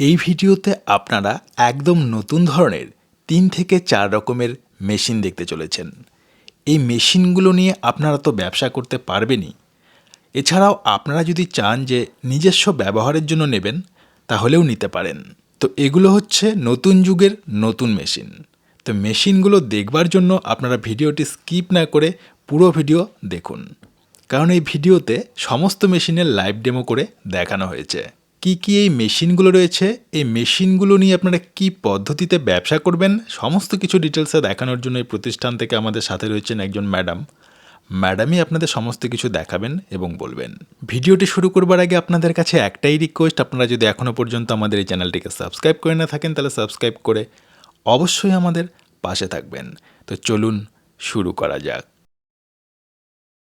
এই ভিডিওতে আপনারা একদম নতুন ধরনের তিন থেকে চার রকমের মেশিন দেখতে চলেছেন। এই মেশিনগুলো নিয়ে আপনারা তো ব্যবসা করতে পারবেনই। এছাড়াও আপনারা যদি চান যে নিজস্ব ব্যবহারের জন্য নেবেন, তাহলেও নিতে পারেন। তো এগুলো হচ্ছে নতুন যুগের নতুন মেশিন। তো মেশিনগুলো দেখবার জন্য আপনারা ভিডিওটি স্কিপ না করে পুরো ভিডিও দেখুন। কারণ এই ভিডিওতে সমস্ত মেশিনের লাইভ ডেমো করে দেখানো হয়েছে। কি কি এই মেশিনগুলো রয়েছে? এই মেশিনগুলো নিয়ে আপনারা কি পদ্ধতিতে ব্যবসা করবেন? সমস্ত কিছু ডিটেলসে দেখানোর জন্য এই প্রতিষ্ঠান থেকে আমাদের সাথে রয়েছেন একজন ম্যাডাম। ম্যাডামই আপনাদের সমস্ত কিছু দেখাবেন এবং বলবেন। ভিডিওটি শুরু করবার আগে আপনাদের কাছে একটাই রিকোয়েস্ট আপনারা যদি এখনও পর্যন্ত আমাদের এই চ্যানেলটিকে সাবস্ক্রাইব করে না থাকেন, তাহলে সাবস্ক্রাইব করে অবশ্যই আমাদের পাশে থাকবেন। তো চলুন শুরু করা যাক।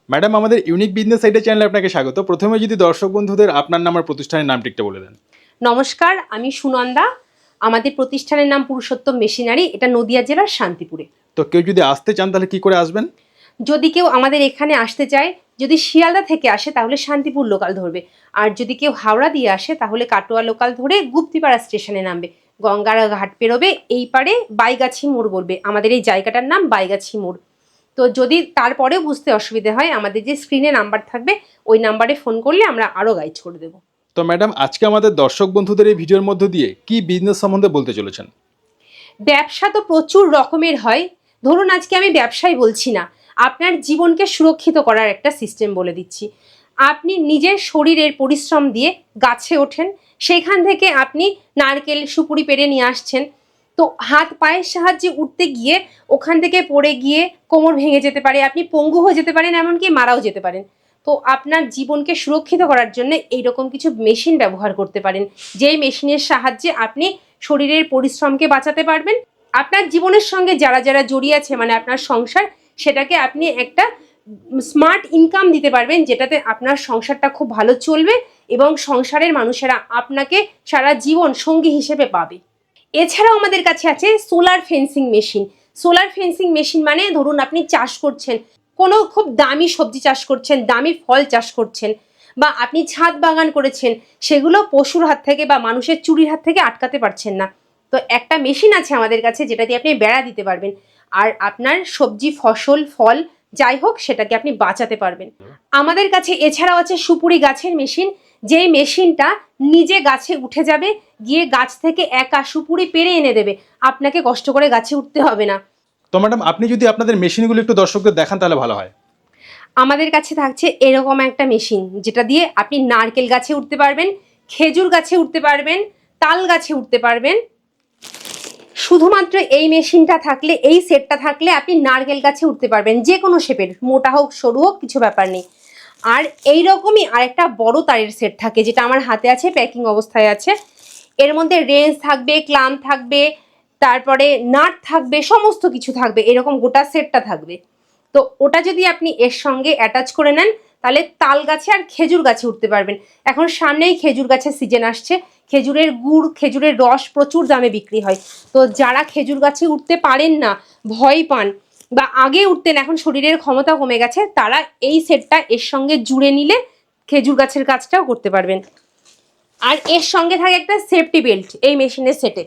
ম্যাডাম আমাদের ইউনিক বিজনেস সাইডের চ্যানেলে আপনাকে স্বাগত। প্রথমে যদি দর্শক বন্ধুদের আপনার নাম আর প্রতিষ্ঠানের নামটি একটু বলে দেন। নমস্কার আমি সুনন্দা। আমাদের প্রতিষ্ঠানের নাম পুরুষোত্তম মেশিনারি এটা নদিয়া জেলার শান্তিপুরে। তো কেউ যদি আসতে চান তাহলে কি করে আসবেন? যদি কেউ আমাদের এখানে আসতে চায় যদি শিয়ালদা থেকে আসে তাহলে শান্তিপুর লোকাল ধরবে। আর যদি কেউ হাওড়া দিয়ে আসে তাহলে কাটোয়া লোকাল ধরে গুপ্তিপাড়া স্টেশনে নামবে। গঙ্গার ঘাট পেরোবে এই পারে বাইগাছি মোড় বলবে। আমাদের এই জায়গাটার নাম বাইগাছি মোড়। তো যদি তারপরেও বুঝতে অসুবিধে হয় আমাদের যে স্ক্রিনে নাম্বার থাকবে ওই নাম্বারে ফোন করলে আমরা আরও গাইড করে দেবো। তো ম্যাডাম আজকে আমাদের দর্শক বন্ধুদের এই ভিডিওর মধ্য দিয়ে কি বিজনেস সম্বন্ধে বলতে চলেছেন? ব্যবসা তো প্রচুর রকমের হয়। ধরুন আজকে আমি ব্যবসায় বলছি না আপনার জীবনকে সুরক্ষিত করার একটা সিস্টেম বলে দিচ্ছি। আপনি নিজের শরীরের পরিশ্রম দিয়ে গাছে ওঠেন সেখান থেকে আপনি নারকেল সুপুরি পেরে নিয়ে আসছেন তো হাত পায়ের সাহায্যে উঠতে গিয়ে ওখান থেকে পড়ে গিয়ে কোমর ভেঙে যেতে পারে, আপনি পঙ্গু হয়ে যেতে পারেন, এমনকি মারাও যেতে পারেন। তো আপনার জীবনকে সুরক্ষিত করার জন্য এইরকম কিছু মেশিন ব্যবহার করতে পারেন, যেই মেশিনের সাহায্যে আপনি শরীরের পরিশ্রমকে বাঁচাতে পারবেন। আপনার জীবনের সঙ্গে যারা যারা জড়িয়ে আছে মানে আপনার সংসার, সেটাকে আপনি একটা স্মার্ট ইনকাম দিতে পারবেন, যেটাতে আপনার সংসারটা খুব ভালো চলবে এবং সংসারের মানুষেরা আপনাকে সারা জীবন সঙ্গী হিসেবে পাবে। এছাড়াও আমাদের কাছে আছে solar fencing machine. Solar fencing machine মানে ধরুন আপনি চাষ করছেন, কোনো খুব দামি সবজি চাষ করছেন, দামি ফল চাষ করছেন বা আপনি ছাদ বাগান করেছেন, সেগুলো পশুর হাত থেকে বা মানুষের চুরির হাত থেকে আটকাতে পারছেন না। তো একটা মেশিন আছে আমাদের কাছে যেটা দিয়ে আপনি বেড়া দিতে পারবেন আর আপনার সবজি, ফসল, ফল যাই হোক সেটাকে আপনি বাঁচাতে পারবেন। আমাদের কাছে এছাড়াও আছে সুপুরি গাছের মেশিন যেই মেশিনটা নিজে গাছে উঠে যাবে গিয়ে গাছ থেকে একা সুপুরি পেরে এনে দেবে। আপনাকে কষ্ট করে গাছে উঠতে হবে না। তো ম্যাডাম আপনি যদি আপনাদের মেশিনগুলো একটু দর্শকদের দেখান তাহলে ভালো হয়। আমাদের কাছে থাকছে এরকম একটা মেশিন যেটা দিয়ে আপনি নারকেল গাছে উঠতে পারবেন খেজুর গাছে উঠতে পারবেন তাল গাছে উঠতে পারবেন। শুধুমাত্র এই মেশিনটা থাকলে এই সেটটা থাকলে আপনি নারকেল গাছে উঠতে পারবেন যে কোনো শেপের মোটা হোক সরু হোক কিছু ব্যাপার নেই। আর এই রকমই আরেকটা বড় তারের সেট থাকে, যেটা আমার হাতে আছে প্যাকিং অবস্থায় আছে। এর মধ্যে রেঞ্জ থাকবে ক্লাম থাকবে, তারপরে নাট থাকবে, সমস্ত কিছু থাকবে, এরকম গোটা সেটটা থাকবে। তো ওটা যদি আপনি এর সঙ্গে অ্যাটাচ করে নেন, তাহলে তাল গাছে আর খেজুর গাছে উঠতে পারবেন। এখন সামনেই খেজুর গাছের সিজন আসছে, খেজুরের গুড়, খেজুরের রস প্রচুর দামে বিক্রি হয়। তো যারা খেজুর গাছে উঠতে পারেন না, ভয় পান বা আগে উঠতেন এখন শরীরের ক্ষমতা কমে গেছে তারা এই সেটটা এর সঙ্গে জুড়ে নিলে খেজুর গাছের কাজটাও করতে পারবেন। আর এর সঙ্গে থাকে একটা সেফটি বেল্ট এই মেশিনের সেটে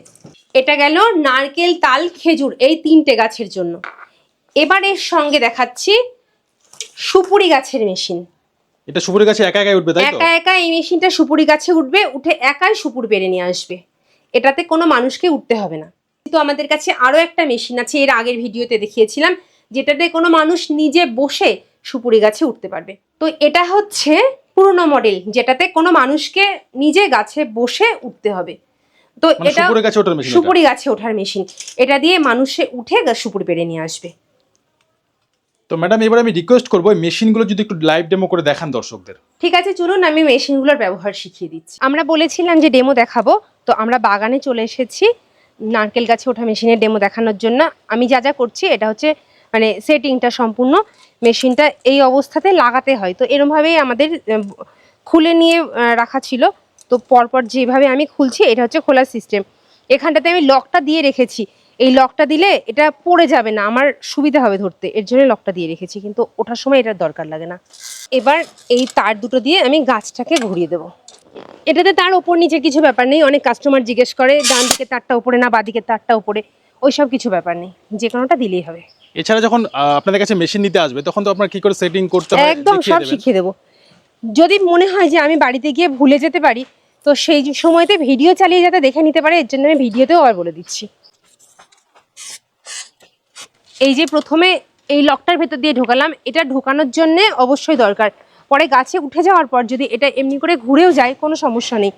এটা গেল নারকেল তাল খেজুর এই তিনটে গাছের জন্য। এবার এর সঙ্গে দেখাচ্ছি সুপুরি গাছের মেশিন। এটা সুপুরি গাছে একা একাই উঠবে তাই তো? একা একা এই মেশিনটা সুপুরি গাছে উঠবে উঠে একাই সুপুর পেরে নিয়ে আসবে। এটাতে কোনো মানুষকে উঠতে হবে না। কিন্তু আমাদের কাছে আরও একটা মেশিন আছে এর আগের ভিডিওতে দেখিয়েছিলাম যেটাতে কোনো মানুষ নিজে বসে সুপুরি গাছে উঠতে পারবে। তো এটা হচ্ছে পুরনো মডেল যেটাতে কোনো মানুষকে নিজে গাছে বসে উঠতে হবে। তো মানে এটা সুপুরি গাছে ওঠার মেশিন এটা? দিয়ে মানুষে উঠে গা- সুপুরি পেরে নিয়ে আসবে। তো ম্যাডাম এবার আমি রিকোয়েস্ট করব এই মেশিনগুলো যদি একটু লাইভ ডেমো করে দেখান দর্শকদের। ঠিক আছে চলুন আমি মেশিনগুলোর ব্যবহার শিখিয়ে দিচ্ছি। আমরা বলেছিলাম যে ডেমো দেখাবো তো আমরা বাগানে চলে এসেছি। নারকেল গাছে ওঠা মেশিনের ডেমো দেখানোর জন্য আমি যা যা করছি, এটা হচ্ছে মানে সেটিংটা সম্পূর্ণ মেশিনটা এই অবস্থাতে লাগাতে হয়। তো এরমভাবেই আমাদের খুলে নিয়ে রাখা ছিল। তো পরপর যেভাবে আমি খুলছি, এটা হচ্ছে খোলার সিস্টেম এখানটাতে আমি লকটা দিয়ে রেখেছি। এই লকটা দিলে এটা পড়ে যাবে না, আমার সুবিধা হবে ধরতে। এর জন্য লকটা দিয়ে রেখেছি, কিন্তু ওঠার সময় এটার দরকার লাগে না। এবার এই তার দুটো দিয়ে আমি গাছটাকে ঘুরিয়ে দেবো। এটাতে তার ওপর নিচে কিছু ব্যাপার নেই। অনেক কাস্টমার জিজ্ঞেস করে ডান দিকে তারটা উপরে না বাদিকে তারটা উপরে। ওইসব কিছু ব্যাপার নেই। যে কোনোটা দিলেই হবে। এছাড়া যখন আপনাদের কাছে মেশিন নিতে আসবে তখন তো আপনার কি করে সেটিং করতে হয় একদম সব শিখিয়ে দেবো। যদি মনে হয় যে আমি বাড়িতে গিয়ে ভুলে যেতে পারি তো সেই সময়তে ভিডিও চালিয়ে যাতে দেখে নিতে পারে এর জন্য আমি ভিডিওতেও আবার বলে দিচ্ছি। এই যে প্রথমে এই লকটার ভেতর দিয়ে ঢোকালাম এটা ঢোকানোর জন্য অবশ্যই দরকার। পরে গাছে উঠে যাওয়ার পর যদি এটা এমনি করে ঘুরেও যায়, কোনো সমস্যা নেই।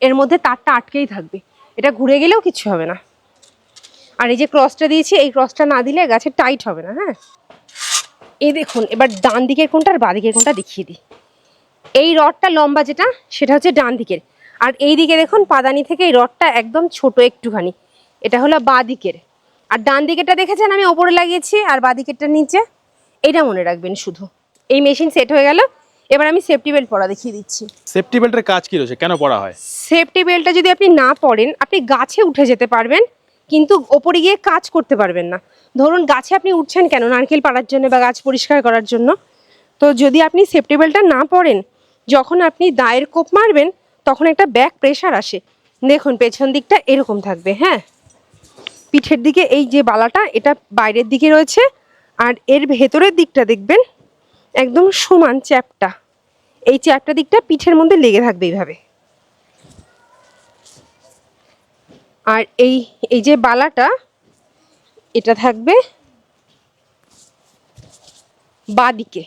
এর মধ্যে তারটা আটকেই থাকবে। এটা ঘুরে গেলেও কিছু হবে না। আর এই যে ক্রসটা দিয়েছি, এই ক্রসটা না দিলে গাছে টাইট হবে না হ্যাঁ? এই দেখুন, এবার ডান দিকের কোনটা আর বাঁ দিকের কোনটা দেখিয়ে দিই। এই রডটা লম্বা যেটা, সেটা হচ্ছে ডান দিকের। আর এই দিকে দেখুন, পাদানি থেকে এই রডটা একদম ছোট একটুখানি। এটা হলো বাঁ দিকের। আর ডান দিকেরটা দেখেছেন আমি? ওপরে লাগিয়েছি, আর বাঁ দিকেরটা নিচে। এটা মনে রাখবেন শুধু। এই মেশিন সেট হয়ে গেল। এবার আমি সেফটি বেল্ট পরা দেখিয়ে দিচ্ছি। সেফটি বেল্টের কাজ কি রয়েছে? কেন পরা হয়? সেফটি বেল্টটা যদি আপনি না পরেন আপনি গাছে উঠে যেতে পারবেন কিন্তু ওপরে গিয়ে কাজ করতে পারবেন না। ধরুন গাছে আপনি উঠছেন কেন নারকেল পাড়ার জন্য বা গাছ পরিষ্কার করার জন্য? তো যদি আপনি সেফটি বেল্টটা না পরেন যখন আপনি দায়ের কোপ মারবেন তখন একটা ব্যাক প্রেশার আসে। দেখুন পেছন দিকটা এরকম থাকবে হ্যাঁ? পিঠের দিকে এই যে বালাটা এটা বাইরের দিকে রয়েছে আর এর ভেতরের দিকটা দেখবেন একদম সমান চ্যাপটা। এই চ্যাপটা দিকটা পিঠের মধ্যে লেগে থাকবে এইভাবে। আর এই এই যে বালাটা, এটা থাকবে বাঁ দিকে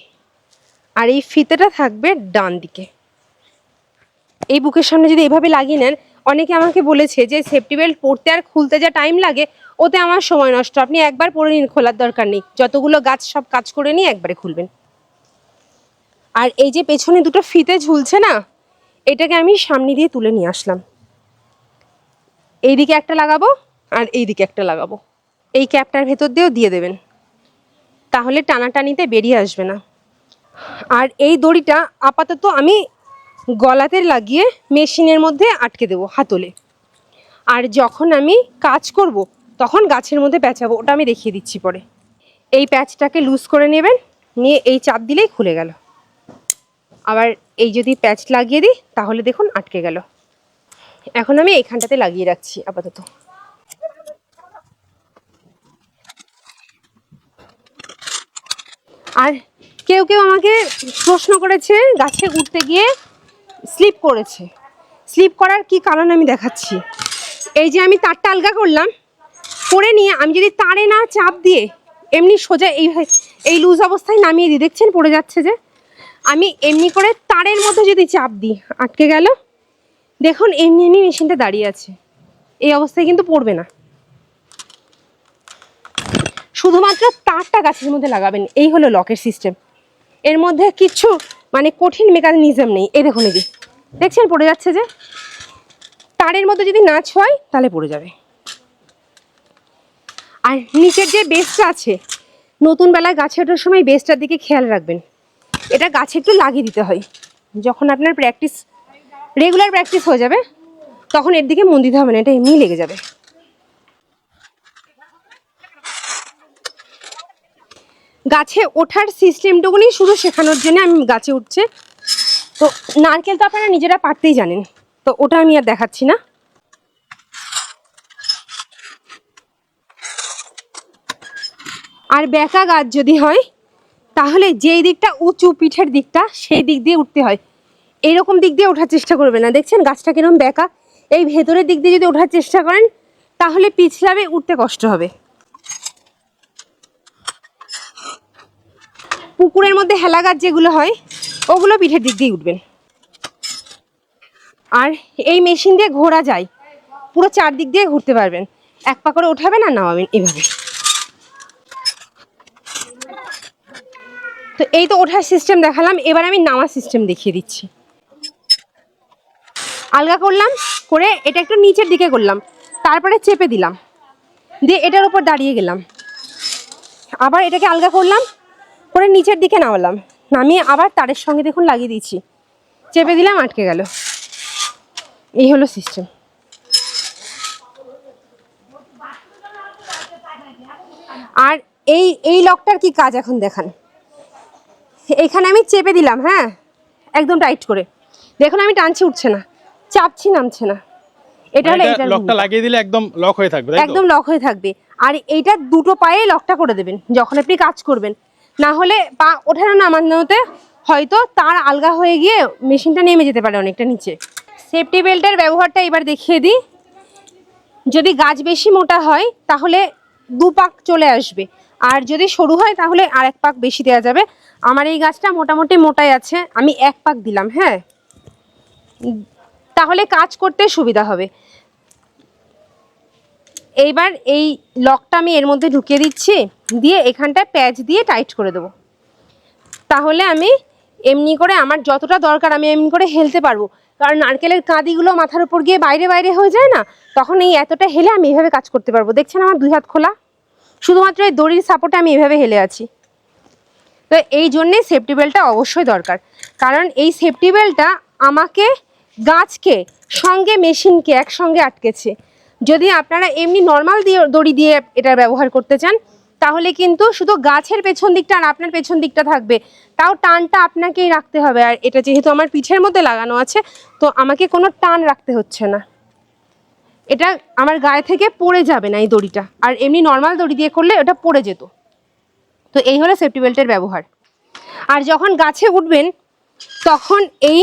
আর এই ফিতেটা থাকবে ডান দিকে এই বুকের সামনে যদি এভাবে লাগিয়ে নেন, অনেকে আমাকে বলেছে যে সেফটি বেল্ট পরতে আর খুলতে যা টাইম লাগে, ওতে আমার সময় নষ্ট। আপনি একবার পরে নিন, খোলার দরকার নেই। যতগুলো গাছ সব কাজ করে নিয়ে একবারে খুলবেন। আর এই যে পেছনে দুটো ফিতে ঝুলছে না, এটাকে আমি সামনে দিয়ে তুলে নিয়ে আসলাম। এইদিকে একটা লাগাবো আর এইদিকে একটা লাগাবো। এই ক্যাপটার ভেতর দিয়েও দিয়ে দেবেন। তাহলে টানাটানিতে বেরিয়ে আসবে না। আর এই দড়িটা আপাতত আমি গলাতে লাগিয়ে মেশিনের মধ্যে আটকে দেবো হাতলে। আর যখন আমি কাজ করব, তখন গাছের মধ্যে প্যাঁচাবো, ওটা আমি দেখিয়ে দিচ্ছি পরে। এই প্যাচটাকে লুজ করে নেবেন, নিয়ে এই চাপ দিলেই খুলে গেল। আবার এই যদি প্যাচ লাগিয়ে দিই, তাহলে দেখুন আটকে গেল। এখন আমি এইখানটাতে লাগিয়ে রাখছি আপাতত। আর কেউ কেউ আমাকে প্রশ্ন করেছে, গাছে উঠতে গিয়ে স্লিপ করেছে। স্লিপ করার কি কারণ আমি দেখাচ্ছি। এই যে আমি তারটা আলগা করলাম, করে নিয়ে আমি যদি তারে না চাপ দিয়ে এমনি সোজা এই এই লুজ অবস্থায় নামিয়ে দিই, দেখছেন? পড়ে যাচ্ছে যে। আমি এমনি করে তারের মধ্যে যদি চাপ দিই, আটকে গেল। দেখুন, এমনি এমনি মেশিনটা দাঁড়িয়ে আছে। এই অবস্থায় কিন্তু পড়বে না। শুধুমাত্র তারটা গাছের মধ্যে লাগাবেন, এই হলো লকের সিস্টেম। এর মধ্যে কিছু মানে কঠিন মেকানিজম নেই। এই দেখুন, এই দেখছেন, পড়ে যাচ্ছে যে? তারের মধ্যে যদি না ছোঁয় তাহলে পড়ে যাবে। আর নিচের যে বেসটা আছে, নতুন বেলায় গাছে ওঠার সময় বেসটার দিকে খেয়াল রাখবেন। এটা গাছে একটু লাগিয়ে দিতে হয়। যখন আপনার প্র্যাকটিস রেগুলার প্র্যাকটিস হয়ে যাবে, তখন এর দিকে মন দিতে হবে না, এটা এমনিই লেগে যাবে। গাছে ওঠার সিস্টেমটুকুনি শুধু শেখানোর জন্য আমি গাছে উঠছে। তো নারকেল তো আপনারা নিজেরা পারতেই জানেন, তো ওটা আমি আর দেখাচ্ছি না। আর বেঁকা গাছ যদি হয় তাহলে যেই দিকটা উঁচু পিঠের দিকটা, সেই দিক দিয়ে উঠতে হয়। এইরকম দিক দিয়ে ওঠার চেষ্টা করবে না। দেখছেন, গাছটা কীরকম বেঁকা। এই ভেতরের দিক দিয়ে যদি ওঠার চেষ্টা করেন, তাহলে পিছলাবে উঠতে কষ্ট হবে। পুকুরের মধ্যে হেলা গাছ যেগুলো হয়, ওগুলো পিঠের দিক দিয়ে উঠবেন। আর এই মেশিন দিয়ে ঘোরা যায়। পুরো চারদিক দিয়ে ঘুরতে পারবেন। এক পা করে ওঠাবেন আর নামাবেন এভাবে। তো এই তো ওঠার সিস্টেম দেখালাম, এবার আমি নামার সিস্টেম দেখিয়ে দিচ্ছি। আলগা করলাম, করে এটা একটু নিচের দিকে করলাম, তারপরে চেপে দিলাম, দিয়ে এটার উপর দাঁড়িয়ে গেলাম। আবার এটাকে আলগা করলাম, করে নিচের দিকে নামালাম, নামিয়ে আবার তারের সঙ্গে দেখুন লাগিয়ে দিয়েছি। চেপে দিলাম, আটকে গেল। এই হলো সিস্টেম আর এই এই লকটার কি কাজ এখন দেখান? এখানে আমি চেপে দিলাম হ্যাঁ? একদম টাইট করে। দেখুন আমি টানছি উঠছে না। চাপছি নামছে না। এটা হলো মানে এটা লকটা লাগিয়ে দিলে একদম লক হয়ে থাকবে একদম লক হয়ে থাকবে। আর এইটা দুটো পায়ে লকটা করে দেবেন যখন আপনি কাজ করবেন। না হলে পা ওঠানো নামানোতে হয়তো তার আলগা হয়ে গিয়ে মেশিনটা নেমে যেতে পারে অনেকটা নিচে। সেফটি বেল্টের ব্যবহারটা এবার দেখিয়ে দিই। যদি গাছ বেশি মোটা হয় তাহলে দু পাক চলে আসবে। আর যদি সরু হয় তাহলে আর এক পাক বেশি দেওয়া যাবে। আমার এই গাছটা মোটামুটি মোটাই আছে, আমি এক পাক দিলাম হ্যাঁ? তাহলে কাজ করতে সুবিধা হবে। এইবার এই লকটা আমি এর মধ্যে ঢুকিয়ে দিচ্ছি, দিয়ে এখানটায় প্যাচ দিয়ে টাইট করে দেবো। তাহলে আমি এমনি করে আমার যতটা দরকার আমি এমনি করে হেলতে পারব। কারণ নারকেলের কাঁদিগুলো মাথার উপর গিয়ে বাইরে বাইরে হয়ে যায় না, তখন এই এতটা হেলে আমি এইভাবে কাজ করতে পারব। দেখছেন আমার দুই হাত খোলা? শুধুমাত্র এই দড়ির সাপোর্টে আমি এইভাবে হেলে আছি। তো এই জন্যে সেফটি বেল্টটা অবশ্যই দরকার। কারণ এই সেফটি বেল্টটা আমাকে গাছকে, সঙ্গে মেশিনকে একসঙ্গে আটকেছে। যদি আপনারা এমনি নর্মাল দিয়ে, দড়ি দিয়ে এটা ব্যবহার করতে চান, তাহলে কিন্তু শুধু গাছের পেছন দিকটা আর আপনার পেছন দিকটা থাকবে। তাও টানটা আপনাকেই রাখতে হবে। আর এটা যেহেতু আমার পিঠের মধ্যে লাগানো আছে, তো আমাকে কোনো টান রাখতে হচ্ছে না। এটা আমার গায়ে থেকে পড়ে যাবে না এই দড়িটা। আর এমনি নর্মাল দড়ি দিয়ে করলে ওটা পড়ে যেত। তো এই হলো সেফটি বেল্টের ব্যবহার। আর যখন গাছে উঠবেন, তখন এই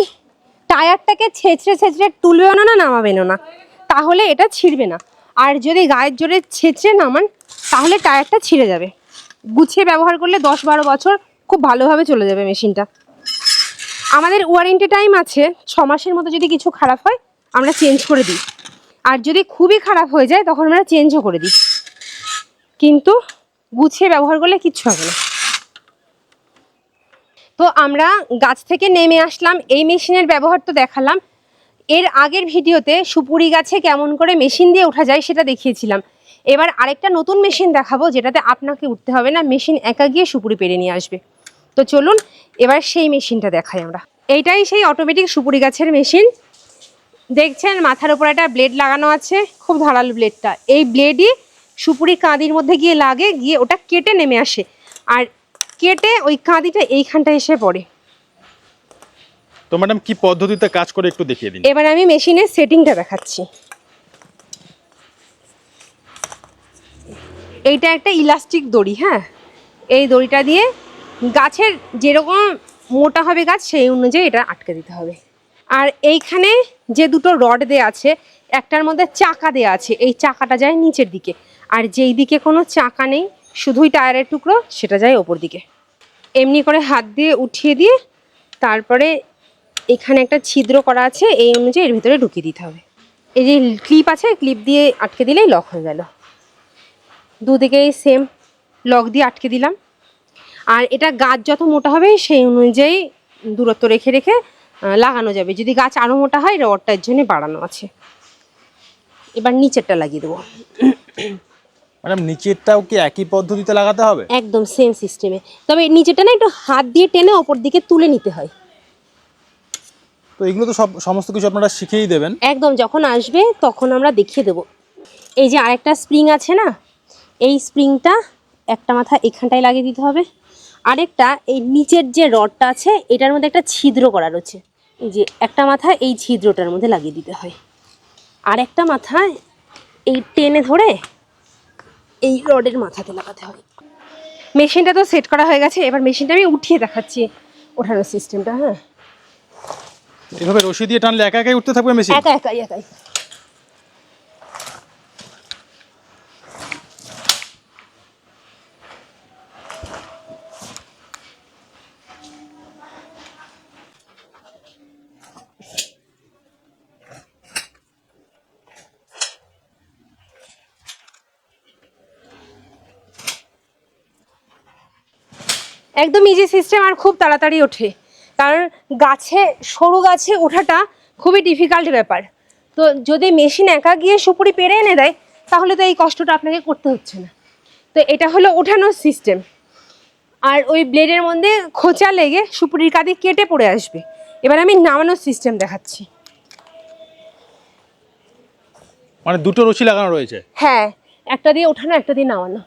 টায়ারটাকে ছেঁচড়ে ছেঁচড়ে তুলবেও না নামাবেনও না। তাহলে এটা ছিঁড়বে না। আর যদি গায়ের জোরে ছেঁচড়ে নামান, তাহলে টায়ারটা ছিঁড়ে যাবে। গুছিয়ে ব্যবহার করলে দশ বারো বছর খুব ভালোভাবে চলে যাবে মেশিনটা। আমাদের ওয়ারেন্টি টাইম আছে, ছ মাসের মতো যদি কিছু খারাপ হয়, আমরা চেঞ্জ করে দিই। আর যদি খুবই খারাপ হয়ে যায়, তখন আমরা চেঞ্জও করে দিই। কিন্তু গুছিয়ে ব্যবহার করলে কিচ্ছু হবে না। তো আমরা গাছ থেকে নেমে আসলাম, এই মেশিনের ব্যবহার তো দেখালাম। এর আগের ভিডিওতে সুপুরি গাছে কেমন করে মেশিন দিয়ে ওঠা যায় সেটা দেখিয়েছিলাম। এবার আরেকটা নতুন মেশিন দেখাবো, যেটাতে আপনাকে উঠতে হবে না, মেশিন একা গিয়ে সুপুরি পেরে নিয়ে আসবে। তো চলুন, এবার সেই মেশিনটা দেখাই আমরা। এইটাই সেই অটোমেটিক সুপুরি গাছের মেশিন। দেখছেন মাথার উপর একটা ব্লেড লাগানো আছে খুব ধারালো ব্লেডটা এই ব্লেডই সুপুরি কাঁদির মধ্যে গিয়ে লাগে গিয়ে ওটা কেটে নেমে আসে। আর কেটে ওই কাঁদিটা এইখানটা এসে পড়ে। তো ম্যাডাম কি পদ্ধতিতে কাজ করে একটু দেখিয়ে দিন? এবার আমি মেশিনের সেটিংটা দেখাচ্ছি। এইটা একটা ইলাস্টিক দড়ি হ্যাঁ? এই দড়িটা দিয়ে গাছের যেরকম মোটা হবে গাছ সেই অনুযায়ী এটা আটকে দিতে হবে। আর এইখানে যে দুটো রড দেয়া আছে, একটার মধ্যে চাকা দেয়া আছে, এই চাকাটা যায় নিচের দিকে। আর যেই দিকে কোনো চাকা নেই, শুধুই টায়ারের টুকরো, সেটা যায় ওপর দিকে। এমনি করে হাত দিয়ে উঠিয়ে দিয়ে তারপরে এখানে একটা ছিদ্র করা আছে, এই অনুযায়ী এর ভিতরে ঢুকিয়ে দিতে হবে। এই যে ক্লিপ আছে, ক্লিপ দিয়ে আটকে দিলেই লক হয়ে গেল। দুদিকেই সেম লক দিয়ে আটকে দিলাম। আর এটা গাছ যত মোটা হবে, সেই অনুযায়ী দূরত্ব রেখে রেখে লাগানো যাবে। যদি গাছ আরও মোটা হয় রডটার জন্য বাড়ানো আছে। এবার নিচেরটা লাগিয়ে দেবো। ম্যাডাম নিচেরটাও কি একই পদ্ধতিতে লাগাতে হবে? একদম সেম সিস্টেমে তবে নিচেরটা না একটু হাত দিয়ে টেনে ওপর দিকে তুলে নিতে হয়। তো এগুলো তো সব সমস্ত কিছু আপনারা শিখেই দেবেন। একদম যখন আসবে তখন আমরা দেখিয়ে দেব। এই যে আরেকটা স্প্রিং আছে না এই স্প্রিংটা একটা মাথা এখানটায় লাগিয়ে দিতে হবে। আরেকটা এই নিচের যে রডটা আছে এটার মধ্যে একটা ছিদ্র করা রয়েছে যে একটা মাথা এই ছিদ্রটার মধ্যে লাগিয়ে দিতে হয়। আর একটা মাথা এই টেনে ধরে এই রডের মাথাতে লাগাতে হয় মেশিনটা তো সেট করা হয়ে গেছে এবার মেশিনটা আমি উঠিয়ে দেখাচ্ছি ওঠানোর সিস্টেমটা হ্যাঁ। এভাবে রশি দিয়ে টানলে একা একাই উঠতে থাকবে মেশিন? একা একাই একাই। একদম ইজি সিস্টেম আর খুব তাড়াতাড়ি ওঠে। কারণ গাছে সরু গাছে ওঠাটা খুবই ডিফিকাল্ট ব্যাপার। তো যদি মেশিন একা গিয়ে সুপুরি পেরে এনে দেয় তাহলে তো এই কষ্টটা আপনাকে করতে হচ্ছে না। তো এটা হলো ওঠানোর সিস্টেম আর ওই ব্লেডের মধ্যে খোঁচা লেগে সুপুরির কাঁদি কেটে পড়ে আসবে। এবার আমি নামানোর সিস্টেম দেখাচ্ছি। মানে দুটো রশি লাগানো রয়েছে? হ্যাঁ একটা দিয়ে ওঠানো একটা দিয়ে নামানো।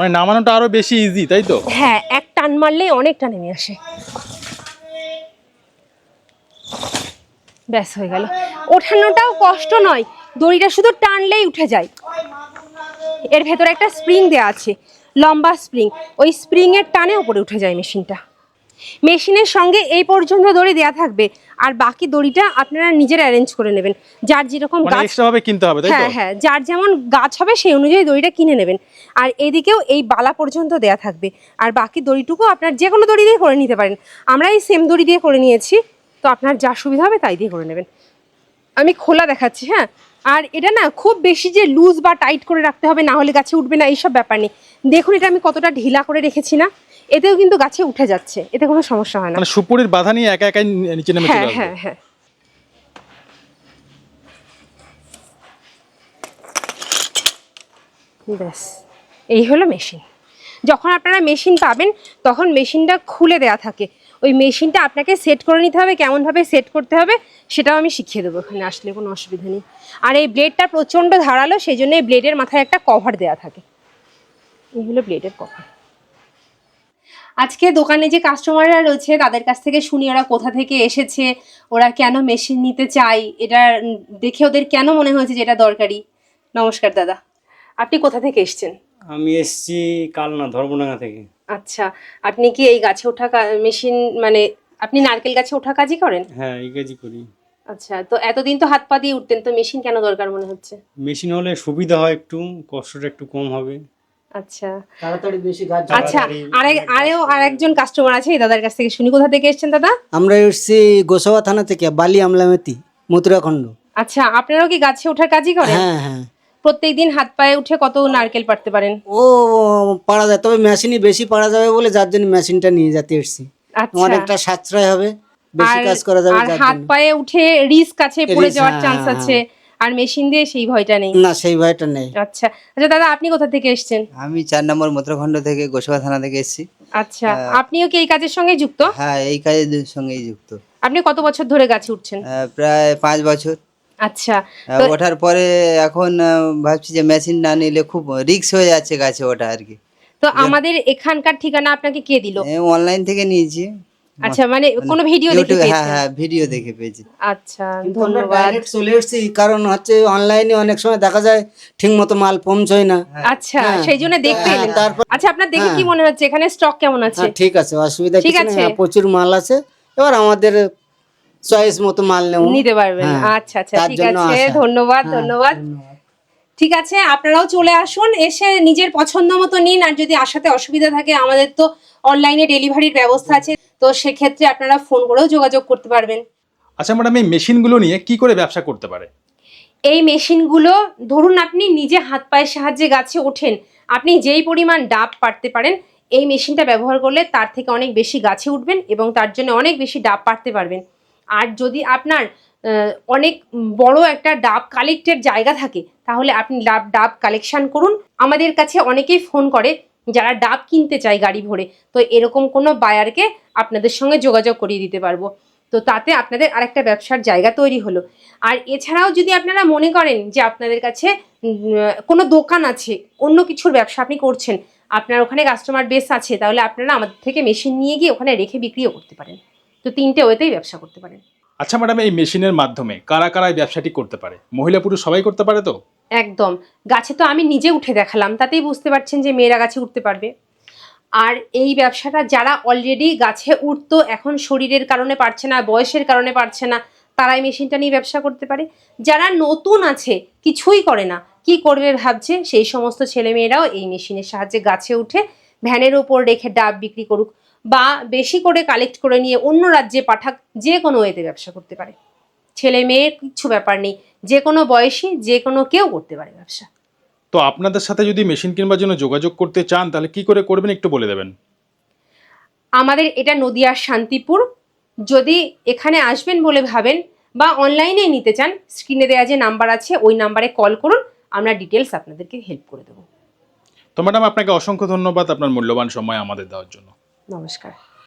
মানে নামানোটা আরও বেশি ইজি তাই তো? হ্যাঁ এক টান মারলেই অনেকটা নেমে আসে। ব্যাস, হয়ে গেল। ওঠানোটাও কষ্ট নয়, দড়িটা শুধু টানলেই উঠে যায়। এর ভেতরে একটা স্প্রিং দেওয়া আছে, লম্বা স্প্রিং ওই স্প্রিংয়ের টানে উপরে উঠে যায় মেশিনটা মেশিনের সঙ্গে এই পর্যন্ত দড়ি দেওয়া থাকবে। আর বাকি দড়িটা আপনারা নিজের অ্যারেঞ্জ করে নেবেন। যার যেরকম মানে গাছ ভাবে কিনতে হবে তাই হ্যাঁ হ্যাঁ যার যেমন গাছ হবে সেই অনুযায়ী দড়িটা কিনে নেবেন। আর এদিকেও এই বালা পর্যন্ত দেয়া থাকবে। আর বাকি দড়িটুকু আপনার যে কোনো দড়ি দিয়ে করে নিতে পারেন। আমরা এই সেম দড়ি দিয়ে করে নিয়েছি। তো আপনার যা সুবিধা হবে তাই দিয়ে করে নেবেন। আমি খোলা দেখাচ্ছি হ্যাঁ? আর এটা না খুব বেশি যে লুজ বা টাইট করে রাখতে হবে না হলে গাছে উঠবে না এইসব ব্যাপার নেই। দেখুন এটা আমি কতটা ঢিলা করে রেখেছি না। এতেও কিন্তু গাছে উঠে যাচ্ছে এতে কোনো সমস্যা হয় না। মানে সুপুরির বাধা নিয়ে একা একাই নিচে নেমে হ্যাঁ চলে আসবে? হ্যাঁ হ্যাঁ। ব্যাস এই হলো মেশিন। যখন আপনারা মেশিন পাবেন তখন মেশিনটা খুলে দেয়া থাকে। ওই মেশিনটা আপনাকে সেট করে নিতে হবে কেমনভাবে সেট করতে হবে সেটাও আমি শিখিয়ে দেবো এখানে আসলে কোনো অসুবিধা নেই। আর এই ব্লেডটা প্রচণ্ড ধারালো সেই জন্য এই ব্লেডের মাথায় একটা কভার দেয়া থাকে। এই হলো ব্লেডের কভার। আজকে দোকানে যে কাস্টমাররা রয়েছে তাদের কাছ থেকে শুনি ওরা কোথা থেকে এসেছে ওরা কেন মেশিন নিতে চায় এটা দেখে ওদের কেন মনে হয়েছে যে এটা দরকারি? নমস্কার দাদা। আপনি কোথা থেকে এসছেন? আমি এসছি কালনা ধর্মডাঙ্গা থেকে। আচ্ছা আপনি কি এই গাছে ওঠা মেশিন মানে আপনি নারকেল গাছে ওঠা কাজই করেন? হ্যাঁ এই কাজই করি। আচ্ছা তো এতদিন তো হাত পা দিয়ে উঠতেন তো মেশিন কেন দরকার মনে হচ্ছে? মেশিন হলে সুবিধা হয় একটু কষ্টটা একটু কম হবে। আচ্ছা। তাড়াতাড়ি বেশি গাছ আচ্ছা আরেক আরেও আরেকজন কাস্টমার আছে এই দাদার কাছ থেকে শুনি। কোথা থেকে এসেছেন দাদা? আমরা এসছি গোসাবা থানা থেকে বালি আমলামেতি মথুরাখণ্ড। আচ্ছা আপনারাও কি গাছে ওঠার কাজই করেন? হ্যাঁ হ্যাঁ। প্রত্যেকদিন হাত পায়ে উঠে কত নারকেল পারতে পারেন? ও পারা যায় তবে মেশিনই বেশি পারা যাবে বলে যার জন্য মেশিনটা নিয়ে যেতে এসছি। আচ্ছা। অনেকটা সাশ্রয় হবে বেশি আর কাজ করা যাবে আর হাত পায়ে উঠে রিস্ক আছে পড়ে যাওয়ার চান্স হ্যাঁ, আছে। আর মেশিন দিয়ে সেই ভয়টা নেই? না সেই ভয়টা নেই। আচ্ছা। আচ্ছা দাদা আপনি কোথা থেকে এসেছেন? আমি চার নম্বর মন্ত্রখণ্ড থেকে গোসবা থানা থেকে এসেছি। আচ্ছা আপনিও কি এই কাজের সঙ্গে যুক্ত? হ্যাঁ এই কাজের সঙ্গেই যুক্ত। আপনি কত বছর ধরে গাছে উঠছেন? প্রায় পাঁচ বছর। আচ্ছা ওঠার পরে এখন ভাবছি যে মেশিন না নিলে খুব রিক্স হয়ে যাচ্ছে গাছে ওঠা আর কি। তো আমাদের এখানকার ঠিকানা আপনাকে কে দিল? অনলাইন থেকে নিয়েছি। আচ্ছা মানে কোনো ভিডিও দেখে হ্যাঁ হ্যাঁ ভিডিও দেখে পেয়েছি। আচ্ছা ধন্যবাদ। চলে এসছি কারণ হচ্ছে অনলাইনে অনেক সময় দেখা যায় ঠিক মতো মাল পৌঁছয় না। আচ্ছা হ্যাঁ। সেই জন্য দেখতে হ্যাঁ, এলেন। তারপর- আচ্ছা আপনার দেখে কি হ্যাঁ। মনে হচ্ছে? এখানে স্টক কেমন আছে? হ্যাঁ ঠিক আছে অসুবিধা ঠিক কিছু। হ্যাঁ, প্রচুর মাল আছে। এবার আমাদের চয়েস মতো মাল নেব। নিতে পারবেন। হ্যাঁ, আচ্ছা আচ্ছা ঠিক আছে। ধন্যবাদ হ্যাঁ, ধন্যবাদ। ঠিক আছে আপনারাও চলে আসুন এসে নিজের পছন্দ মতো নিন আর যদি আসাতে অসুবিধা থাকে আমাদের তো অনলাইনে ডেলিভারির ব্যবস্থা আছে। তো সেক্ষেত্রে আপনারা ফোন করেও যোগাযোগ করতে পারবেন। আচ্ছা ম্যাডাম এই মেশিনগুলো নিয়ে কি করে ব্যবসা করতে পারে? এই মেশিনগুলো ধরুন আপনি নিজে হাত পায়ের সাহায্যে গাছে ওঠেন আপনি যেই পরিমাণ ডাব পারতে পারেন এই মেশিনটা ব্যবহার করলে তার থেকে অনেক বেশি গাছে উঠবেন এবং তার জন্য অনেক বেশি ডাব পারতে পারবেন। আর যদি আপনার অনেক বড় একটা ডাব কালেক্টের জায়গা থাকে তাহলে আপনি ডাব ডাব কালেকশন করুন। আমাদের কাছে অনেকেই ফোন করে যারা ডাব কিনতে চায় গাড়ি ভরে, তো এরকম কোনো বায়ারকে আপনাদের সঙ্গে যোগাযোগ করিয়ে দিতে পারব। তো তাতে আপনাদের আরেকটা ব্যবসার জায়গা তৈরি হলো। আর এছাড়াও যদি আপনারা মনে করেন যে আপনাদের কাছে কোনো দোকান আছে, অন্য কিছুর ব্যবসা আপনি করছেন, আপনার ওখানে কাস্টমার বেস আছে, তাহলে আপনারা আমাদের থেকে মেশিন নিয়ে গিয়ে ওখানে রেখে বিক্রিও করতে পারেন। তো তিনটে ওয়েতেই ব্যবসা করতে পারেন। আচ্ছা ম্যাডাম এই মেশিনের মাধ্যমে কারা কারা ব্যবসাটি করতে পারে? মহিলা পুরুষ সবাই করতে পারে তো? একদম। গাছে তো আমি নিজে উঠে দেখালাম, তাতেই বুঝতে পারছেন যে মেয়েরা গাছে উঠতে পারবে। আর এই ব্যবসাটা যারা অলরেডি গাছে উঠতো, এখন শরীরের কারণে পারছে না, বয়সের কারণে পারছে না, তারা এই মেশিনটা নিয়ে ব্যবসা করতে পারে। যারা নতুন আছে, কিছুই করে না। কি করবে ভাবছে? সেই সমস্ত ছেলেমেয়েরাও এই মেশিনের সাহায্যে গাছে উঠে ভ্যানের ওপর রেখে ডাব বিক্রি করুক বা বেশি করে কালেক্ট করে নিয়ে অন্য রাজ্যে পাঠাক, যে কোনো ওয়েতে ব্যবসা করতে পারে। ছেলে মেয়ের কিচ্ছু ব্যাপার নেই। যে কোনো বয়সী যে কোনো কেউ করতে পারে ব্যবসা। তো আপনাদের সাথে যদি মেশিন কিনবার জন্য যোগাযোগ করতে চান তাহলে কি করে করবেন একটু বলে দেবেন? আমাদের এটা নদিয়ার শান্তিপুর। যদি এখানে আসবেন বলে ভাবেন বা অনলাইনে নিতে চান স্ক্রিনে দেওয়া যে নাম্বার আছে ওই নাম্বারে কল করুন আমরা ডিটেলস আপনাদেরকে হেল্প করে দেবো। তো ম্যাডাম আপনাকে অসংখ্য ধন্যবাদ আপনার মূল্যবান সময় আমাদের দেওয়ার জন্য। নমস্কার।